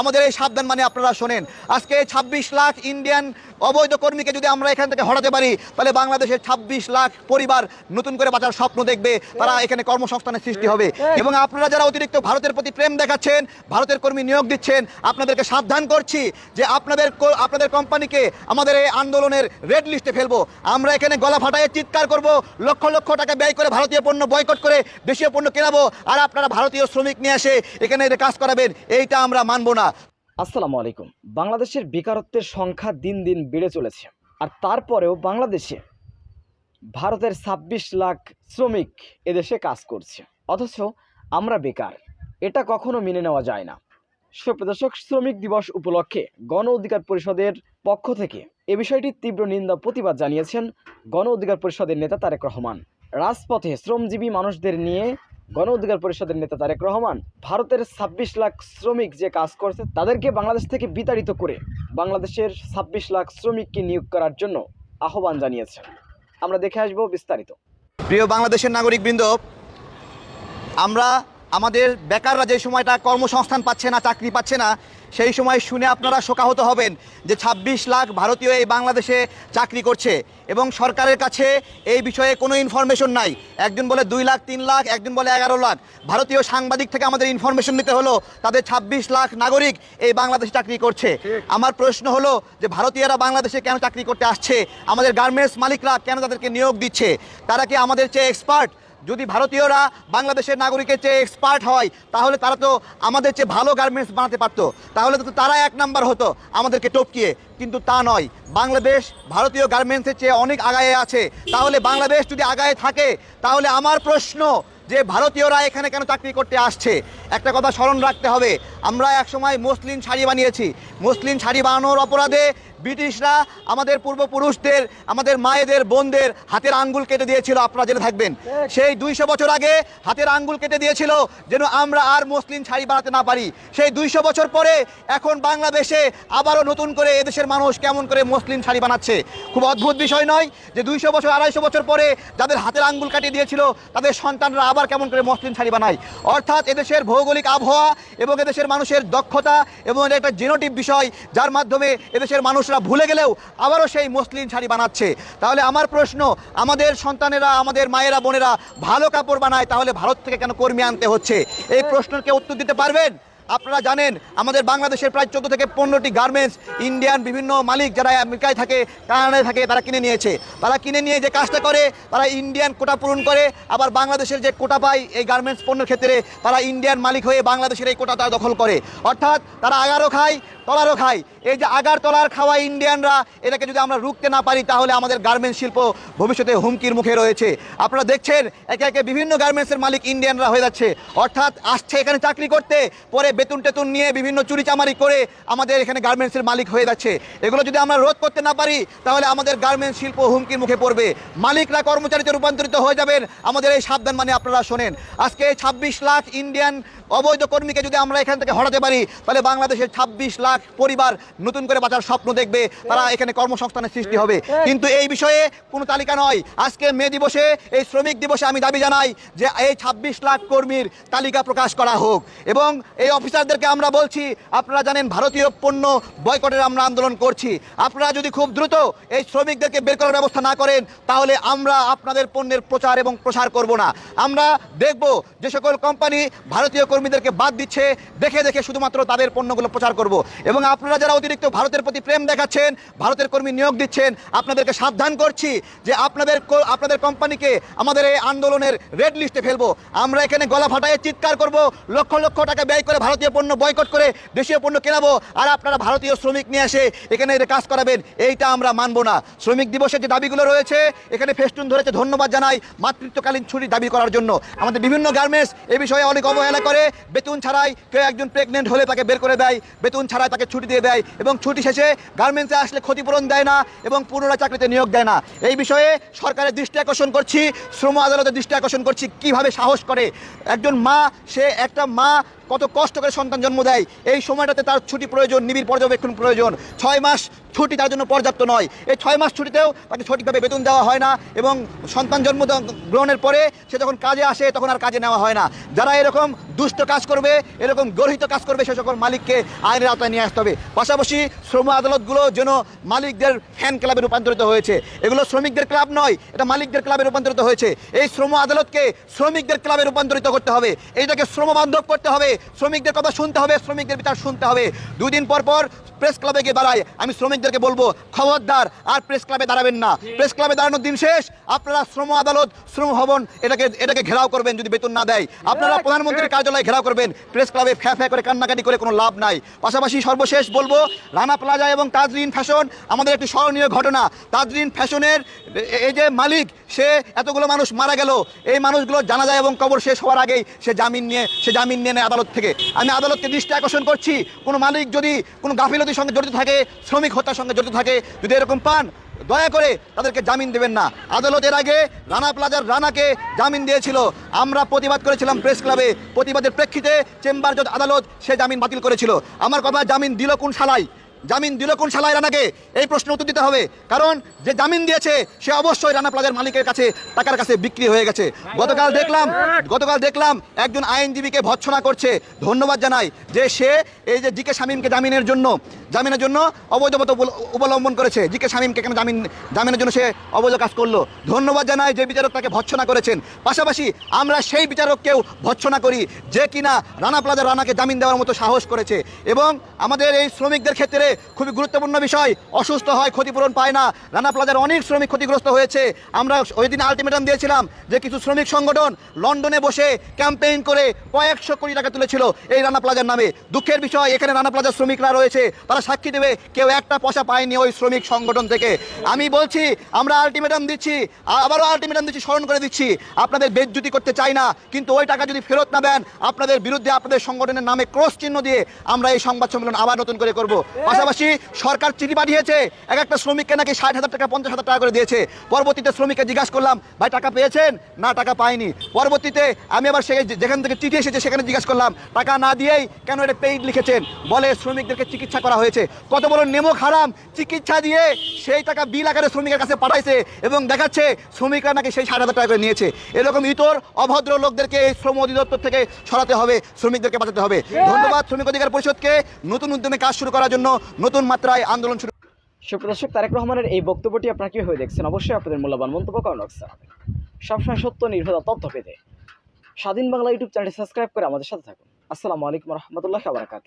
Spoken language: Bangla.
আমাদের এই সাবধান মানে আপনারা শোনেন। আজকে ছাব্বিশ লাখ ইন্ডিয়ান অবৈধ কর্মীকে যদি আমরা এখান থেকে হটাতে পারি, তাহলে বাংলাদেশের ছাব্বিশ লাখ পরিবার নতুন করে বাঁচার স্বপ্ন দেখবে, তারা এখানে কর্মসংস্থানের সৃষ্টি হবে। এবং আপনারা যারা অতিরিক্ত ভারতের প্রতি প্রেম দেখাচ্ছেন, ভারতের কর্মী নিয়োগ দিচ্ছেন, আপনাদেরকে সাবধান করছি যে আপনাদের আপনাদের কোম্পানিকে আমাদের এই আন্দোলনের রেড লিস্টে ফেলব। আমরা এখানে গলা ফাটায় চিৎকার করব, লক্ষ লক্ষ টাকা ব্যয় করে ভারতীয় পণ্য বয়কট করে দেশীয় পণ্য কেনাবো, আর আপনারা ভারতীয় শ্রমিক নিয়ে এসে এখানে কাজ করাবেন, এইটা আমরা মানবো না। আসসালামু আলাইকুম। বাংলাদেশের বেকারত্বের সংখ্যা দিন দিন বেড়ে চলেছে। আর তারপরেও বাংলাদেশে ভারতের ছাব্বিশ লাখ শ্রমিক এদেশে কাজ করছে। অথচ আমরা বেকার, এটা কখনো মেনে নেওয়া যায় না। সুপ্রদর্শক শ্রমিক দিবস উপলক্ষে গণ অধিকার পরিষদের পক্ষ থেকে এ বিষয়টির তীব্র নিন্দা প্রতিবাদ জানিয়েছেন গণ অধিকার পরিষদের নেতা তারেক রহমান। রাজপথে শ্রমজীবী মানুষদের নিয়ে গণ অধিকার পরিষদের নেতা তারেক রহমান ভারতের ছাব্বিশ লাখ শ্রমিক যে কাজ করছে তাদেরকে বাংলাদেশ থেকে বিতাড়িত করে বাংলাদেশের ছাব্বিশ লাখ শ্রমিককে নিয়োগ করার জন্য আহ্বান জানিয়েছেন। আমরা দেখে আসব বিস্তারিত। প্রিয় বাংলাদেশের নাগরিকবৃন্দ, আমরা আমাদের বেকাররা যে সময়টা কর্মসংস্থান পাচ্ছে না, চাকরি পাচ্ছে না সেই সময় শুনে আপনারা শোকাহত হবেন যে ২৬ লাখ ভারতীয় এই বাংলাদেশে চাকরি করছে এবং সরকারের কাছে এই বিষয়ে কোনো ইনফরমেশন নাই। একজন বলে দুই লাখ তিন লাখ একজন বলে এগারো লাখ। ভারতীয় সাংবাদিক থেকে আমাদের ইনফরমেশন নিতে হলো তাদের ২৬ লাখ নাগরিক এই বাংলাদেশে চাকরি করছে। আমার প্রশ্ন হলো যে ভারতীয়রা বাংলাদেশে কেন চাকরি করতে আসছে? আমাদের গার্মেন্টস মালিকরা কেন তাদেরকে নিয়োগ দিচ্ছে? তারা কি আমাদের চেয়ে এক্সপার্ট যদি ভারতীয়রা বাংলাদেশের নাগরিকের চেয়ে এক্সপার্ট হয়, তাহলে তারা তো আমাদের চেয়ে ভালো গার্মেন্টস বানাতে পারতো। তাহলে তো তারা এক নাম্বার হতো আমাদেরকে টপকিয়ে। কিন্তু তা নয়। বাংলাদেশ ভারতীয় গার্মেন্টসের চেয়ে অনেক আগায়ে আছে। তাহলে বাংলাদেশ যদি আগায়ে থাকে, তাহলে আমার প্রশ্ন যে ভারতীয়রা এখানে কেন চাকরি করতে আসছে? একটা কথা স্মরণ রাখতে হবে, আমরা একসময় মসলিন শাড়ি বানিয়েছি। মসলিন শাড়ি বানানোর অপরাধে ব্রিটিশরা আমাদের পূর্বপুরুষদের, আমাদের মায়েদের, বোনদের হাতের আঙ্গুল কেটে দিয়েছিল, আপনারা জেনে থাকবেন। সেই দুইশো বছর আগে হাতের আঙ্গুল কেটে দিয়েছিল যেন আমরা আর মসলিন শাড়ি বানাতে না পারি। সেই দুইশো বছর পরে এখন বাংলাদেশে আবারও নতুন করে এদেশের মানুষ কেমন করে মসলিন শাড়ি বানাচ্ছে। খুব অদ্ভুত বিষয় নয় যে দুইশো বছর, আড়াইশো বছর পরে যাদের হাতের আঙ্গুল কাটিয়ে দিয়েছিল, তাদের সন্তানরা আবার কেমন করে মসলিন শাড়ি বানায়। অর্থাৎ এদেশের ভৌগোলিক আবহাওয়া এবং এদেশের মানুষের দক্ষতা এবং একটা জেনোটিভ বিষয়, যার মাধ্যমে এদেশের মানুষরা ভুলে গেলেও আবারও সেই মুসলিম শাড়ি বানাচ্ছে। তাহলে আমার প্রশ্ন, আমাদের সন্তানেরা, আমাদের মায়েরা, বোনেরা ভালো কাপড় বানায়, তাহলে ভারত থেকে কেন কর্মী আনতে হচ্ছে? এই প্রশ্নকে উত্তর দিতে পারবেন? আপনারা জানেন, আমাদের বাংলাদেশের প্রায় চোদ্দ থেকে পনেরোটি গার্মেন্টস ইন্ডিয়ান বিভিন্ন মালিক যারা আমেরিকায় থাকে, কানাডায় থাকে, তারা কিনে নিয়েছে। তারা কিনে নিয়ে যে কাজটা করে, তারা ইন্ডিয়ান কোটা পূরণ করে, আবার বাংলাদেশের যে কোটা পায় এই গার্মেন্টস পণ্যের ক্ষেত্রে, তারা ইন্ডিয়ান মালিক হয়ে বাংলাদেশের এই কোটা তারা দখল করে। অর্থাৎ তারা আগারও খায়, তলারও খায়। এই যে আগার, তলার খাওয়া ইন্ডিয়ানরা এটাকে যদি আমরা রুখতে না পারি, তাহলে আমাদের গার্মেন্টস শিল্প ভবিষ্যতে হুমকির মুখে রয়েছে। আপনারা দেখছেন, একে একে বিভিন্ন গার্মেন্টসের মালিক ইন্ডিয়ানরা হয়ে যাচ্ছে। অর্থাৎ আসছে এখানে চাকরি করতে, পরে বেতন টেতন নিয়ে বিভিন্ন চুরি চামারি করে আমাদের এখানে গার্মেন্টসের মালিক হয়ে যাচ্ছে। এগুলো যদি আমরা রোধ করতে না পারি, তাহলে আমাদের গার্মেন্টস শিল্প হুমকির মুখে পড়বে। মালিকরা কর্মচারীতে রূপান্তরিত হয়ে যাবেন। আমাদের এই সাবধান মানে আপনারা শোনেন। আজকে ছাব্বিশ লাখ ইন্ডিয়ান অবৈধ কর্মীকে যদি আমরা এখান থেকে হটাতে পারি তাহলে বাংলাদেশের ছাব্বিশ লাখ পরিবার নতুন করে বাঁচার স্বপ্ন দেখবে তারা এখানে কর্মসংস্থানের সৃষ্টি হবে। কিন্তু এই বিষয়ে কোনো তালিকা নয়। আজকে মে দিবসে এই শ্রমিক দিবসে আমি দাবি জানাই যে এই ছাব্বিশ লাখ কর্মীর তালিকা প্রকাশ করা হোক। এবং এই অফিসারদেরকে আমরা বলছি আপনারা জানেন ভারতীয় পণ্য বয়কটের আমরা আন্দোলন করছি। আপনারা যদি খুব দ্রুত এই শ্রমিকদেরকে বের করার ব্যবস্থা না করেন তাহলে আমরা আপনাদের পণ্যের প্রচার এবং প্রসার করব না। আমরা দেখব যে সকল কোম্পানি ভারতীয় কর্মীদেরকে বাদ দিচ্ছে। দেখে দেখে শুধুমাত্র তাদের পণ্যগুলো প্রচার করব। এবং আপনারা যারা অতিরিক্ত ভারতের প্রতি প্রেম দেখাচ্ছেন, ভারতের কর্মী নিয়োগ দিচ্ছেন, আপনাদেরকে সাবধান করছি যে আপনাদের আপনাদের কোম্পানিকে আমাদের এই আন্দোলনের রেড লিস্টে ফেলব। আমরা এখানে গলা ফাটায় চিৎকার করব, লক্ষ লক্ষ টাকা ব্যয় করে ভারতীয় পণ্য বয়কট করে দেশীয় পণ্য কেনাবো। আর আপনারা ভারতীয় শ্রমিক নিয়ে এসে এখানে কাজ করাবেন, এইটা আমরা মানবো না। শ্রমিক দিবসের যে দাবিগুলো রয়েছে, এখানে ফেস্টুন ধরেছে ধন্যবাদ জানাই মাতৃত্বকালীন ছুটি দাবি করার জন্য। আমাদের বিভিন্ন গার্মেন্টস এ বিষয়ে অনেক অবহেলা করে বেতন ছাড়াই কেউ একজন প্রেগনেন্ট হলে তাকে বের করে দেয়, বেতন ছাড়াই তাকে ছুটি দিয়ে দেয় এবং ছুটি শেষে গার্মেন্টসে আসলে ক্ষতিপূরণ দেয় না এবং পুনরায় চাকরিতে নিয়োগ দেয় না। এই বিষয়ে সরকারের দৃষ্টি আকর্ষণ করছি, শ্রম আদালতের দৃষ্টি আকর্ষণ করছি, কীভাবে সাহস করে। একজন মা, সে একটা মা কত কষ্ট করে সন্তান জন্ম দেয়। এই সময়টাতে তার ছুটি প্রয়োজন, নিবিড় পর্যবেক্ষণ প্রয়োজন। ছয় মাস ছুটি তার জন্য পর্যাপ্ত নয়। এই ছয় মাস ছুটিতেও তাকে সঠিকভাবে বেতন দেওয়া হয় না এবং সন্তান জন্ম গ্রহণের পরে সে যখন কাজে আসে তখন আর কাজে নেওয়া হয় না। যারা এরকম দুষ্ট কাজ করবে, এরকম গর্হিত কাজ করবে সে সকল মালিককে আইনের আওতায় নিয়ে আসতে হবে। পাশাপাশি শ্রম আদালতগুলো যেন মালিকদের ফ্যান ক্লাবে রূপান্তরিত হয়েছে। এগুলো শ্রমিকদের ক্লাব নয়, এটা মালিকদের ক্লাবে রূপান্তরিত হয়েছে। এই শ্রম আদালতকে শ্রমিকদের ক্লাবে রূপান্তরিত করতে হবে। এইটাকে শ্রম বান্ধব করতে হবে। শ্রমিকদের কথা শুনতে হবে, শ্রমিকদের বিচার শুনতে হবে। দুদিন পর পর প্রেস ক্লাবে গিয়ে দাঁড়ায়। আমি শ্রমিকদেরকে বলব খবরদার আর প্রেস ক্লাবে দাঁড়াবেন না। প্রেস ক্লাবে দাঁড়ানোর দিন শেষ আপনারা শ্রম আদালত শ্রম ভবন এটাকে এটাকে ঘেরাও করবেন যদি বেতন না দেয়। আপনারা প্রধানমন্ত্রীর কার্যালয়ে ঘেরাও করবেন প্রেস ক্লাবে ফ্যা ফ্যা করে কান্নাকাটি করে কোনো লাভ নাই। পাশাপাশি সর্বশেষ বলব রানা প্লাজা এবং তাজরিন ফ্যাশন আমাদের একটি স্মরণীয় ঘটনা। তাজরিন ফ্যাশনের এই যে মালিক সে এতগুলো মানুষ মারা গেল। এই মানুষগুলো জানা যায় এবং কবর শেষ হওয়ার আগেই সে জামিন নিয়ে সে জামিন নিয়ে নেয় আদালত থেকে। আমি আদালতকে দৃষ্টি আকর্ষণ করছি। কোনো মালিক যদি কোনো গাফিলতির সঙ্গে জড়িত থাকে, শ্রমিক হত্যার সঙ্গে জড়িত থাকে, যদি এরকম পান, দয়া করে তাদেরকে জামিন দেবেন না। আদালতের আগে রানা প্লাজার রানাকে জামিন দিয়েছিল। আমরা প্রতিবাদ করেছিলাম প্রেস ক্লাবে। প্রতিবাদের প্রেক্ষিতে চেম্বার জজ আদালত সে জামিন বাতিল করেছিল। আমার কথা জামিন দিল কোন শালাই? জামিন দিল কোন শালায় রানাকে? এই প্রশ্ন উত্তর দিতে হবে। কারণ যে জামিন দিয়েছে, সে অবশ্যই রানা প্লাজার মালিকের কাছে টাকার কাছে বিক্রি হয়ে গেছে। গতকাল দেখলাম গতকাল দেখলাম একজন আইনজীবীকে ভৎসনা করছে। ধন্যবাদ জানাই যে সে এই যে জিকে শামীমকে জামিনের জন্য জামিনের জন্য অবৈধ পথ অবলম্বন করেছে। জিকে শামীমকে কেন জামিন, জামিনের জন্য সে অবৈধ কাজ করল? ধন্যবাদ জানাই যে বিচারক তাকে ভৎসনা করেছেন। পাশাপাশি আমরা সেই বিচারককেও ভৎসনা করি যে কিনা রানা প্লাজা রানাকে জামিন দেওয়ার মতো সাহস করেছে। এবং আমাদের এই শ্রমিকদের ক্ষেত্রে খুবই গুরুত্বপূর্ণ বিষয়। অসুস্থ হয়, ক্ষতিপূরণ পায় না। রানা প্লাজার অনেক শ্রমিক ক্ষতিগ্রস্ত হয়েছে। আমরা ওই দিন আলটিমেটাম দিয়েছিলাম যে কিছু শ্রমিক সংগঠন লন্ডনে বসে ক্যাম্পেইন করে কয়েকশো কোটি টাকা তুলেছিল এই রানা প্লাজার নামে। দুঃখের বিষয়, এখানে রানা প্লাজার শ্রমিকরা রয়েছে। তারা সাক্ষী দেবে, কেউ একটা পয়সা পায়নি ওই শ্রমিক সংগঠন থেকে। আমি বলছি, আমরা আলটিমেটাম দিচ্ছি, আবারও আলটিমেটাম দিচ্ছি, স্মরণ করে দিচ্ছি, আপনাদের বেজ্জুতি করতে চাই না। কিন্তু ওই টাকা যদি ফেরত না দেন, আপনাদের বিরুদ্ধে আপনাদের সংগঠনের নামে ক্রস চিহ্ন দিয়ে আমরা এই সংবাদ সম্মেলন আবার নতুন করে করব। পাশাপাশি সরকার চিঠি পাঠিয়েছে এক একটা শ্রমিককে নাকি ষাট হাজার টাকা পঞ্চাশ হাজার টাকা করে দিয়েছে। পরবর্তীতে শ্রমিককে জিজ্ঞাসা করলাম ভাই টাকা পেয়েছেন? না টাকা পাইনি। পরবর্তীতে আমি আবার সে যেখান থেকে চিঠি এসেছে সেখানে জিজ্ঞাসা করলাম টাকা না দিয়েই কেন এটা পেইড লিখেছেন? বলে শ্রমিকদেরকে চিকিৎসা করা হয়েছে। কত বড় নেমক হারাম চিকিৎসা দিয়ে সেই টাকা বিল আকারে শ্রমিকের কাছে পাঠাইছে এবং দেখাচ্ছে শ্রমিকরা নাকি সেই ষাট হাজার টাকা করে নিয়েছে। এরকম ইতর অভদ্র লোকদেরকে এই শ্রম অধিদপ্তর থেকে সরাতে হবে শ্রমিকদেরকে বাঁচাতে হবে। ধন্যবাদ শ্রমিক অধিকার পরিষদকে নতুন উদ্যমে কাজ শুরু করার জন্য। নতুন মাত্রায় আন্দোলন শুরু সুপ্রদর্শক তারেক রহমানের এই বক্তব্যটি আপনারা হয়ে দেখছেন? অবশ্যই আপনাদের মূল্যবান মন্তব্য করেন সবসময় সত্য নির্ভরতা তথ্য পেতে স্বাধীন বাংলা ইউটিউব চ্যানেলটি সাবস্ক্রাইব করে আমাদের সাথে থাকুন। আসসালামু আলাইকুম রহমতুল্লাহ বারাকাত